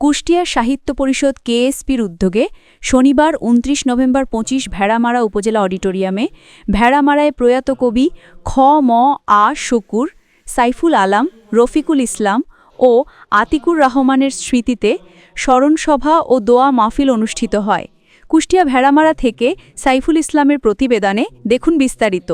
কুষ্টিয়া সাহিত্য পরিষদ কেএসপির উদ্যোগে শনিবার উনত্রিশ নভেম্বর পঁচিশ ভেড়ামারা উপজেলা অডিটোরিয়ামে ভেড়ামারায় প্রয়াত কবি খ ম আ শকুর, সাইফুল আলাম, রফিকুল ইসলাম ও আতিকুর রহমানের স্মৃতিতে স্মরণসভা ও দোয়া মাহফিল অনুষ্ঠিত হয়। কুষ্টিয়া ভেড়ামারা থেকে সাইফুল ইসলামের প্রতিবেদনে দেখুন বিস্তারিত।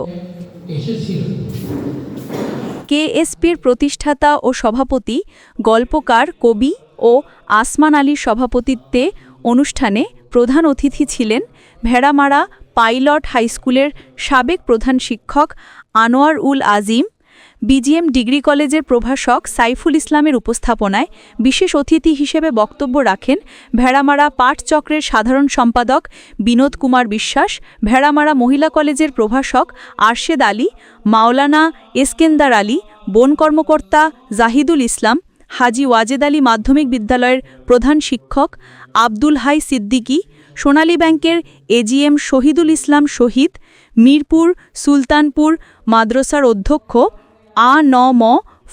কেএসপির প্রতিষ্ঠাতা ও সভাপতি, গল্পকার, কবি ও আসমান আলীর সভাপতিত্বে অনুষ্ঠানে প্রধান অতিথি ছিলেন ভেড়ামারা পাইলট হাইস্কুলের সাবেক প্রধান শিক্ষক আনোয়ার উল আজিম, বিজিএম ডিগ্রি কলেজের প্রভাষক সাইফুল ইসলামের উপস্থাপনায় বিশেষ অতিথি হিসেবে বক্তব্য রাখেন ভেড়ামারা পাঠচক্রের সাধারণ সম্পাদক বিনোদ কুমার বিশ্বাস, ভেড়ামারা মহিলা কলেজের প্রভাষক আরশেদ আলী, মাওলানা এসকেন্দার আলী, বন কর্মকর্তা জাহিদুল ইসলাম হাজি ওয়াজেদ আলী মাধ্যমিক বিদ্যালয়ের প্রধান শিক্ষক, আব্দুল হাই সিদ্দিকী, সোনালী ব্যাংকের এজিএম শহীদুল ইসলাম শহীদ, মিরপুর সুলতানপুর মাদ্রাসার অধ্যক্ষ আ ন ম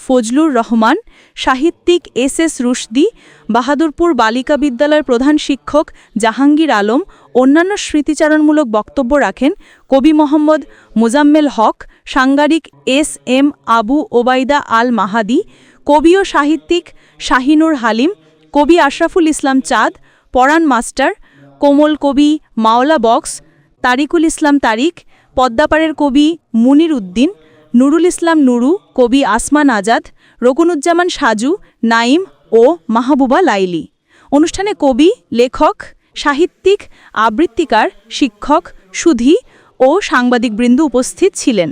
ফজলুর রহমান, সাহিত্যিক এস এস রুশদি, বাহাদুরপুর বালিকা বিদ্যালয়ের প্রধান শিক্ষক জাহাঙ্গীর আলম, অন্যান্য স্মৃতিচারণমূলক বক্তব্য রাখেন কবি মোহাম্মদ মোজাম্মেল হক, সাংবাদিক এস এম আবু ওবাইদা আল মাহাদি কবি ও সাহিত্যিক শাহিনুর হালিম কবি আশরাফুল ইসলাম চাঁদ পরাণ মাস্টার কোমল কবি মাওলা বক্স তারিকুল ইসলাম তারিক পদ্মাপাড়ের কবি মুনির উদ্দিন নুরুল ইসলাম নুরু কবি আসমান আজাদ রকুনুজ্জামান সাজু নাইম ও মাহবুবা লাইলি। অনুষ্ঠানে কবি লেখক সাহিত্যিক আবৃত্তিকার শিক্ষক সুধী ও সাংবাদিকবৃন্দ উপস্থিত ছিলেন।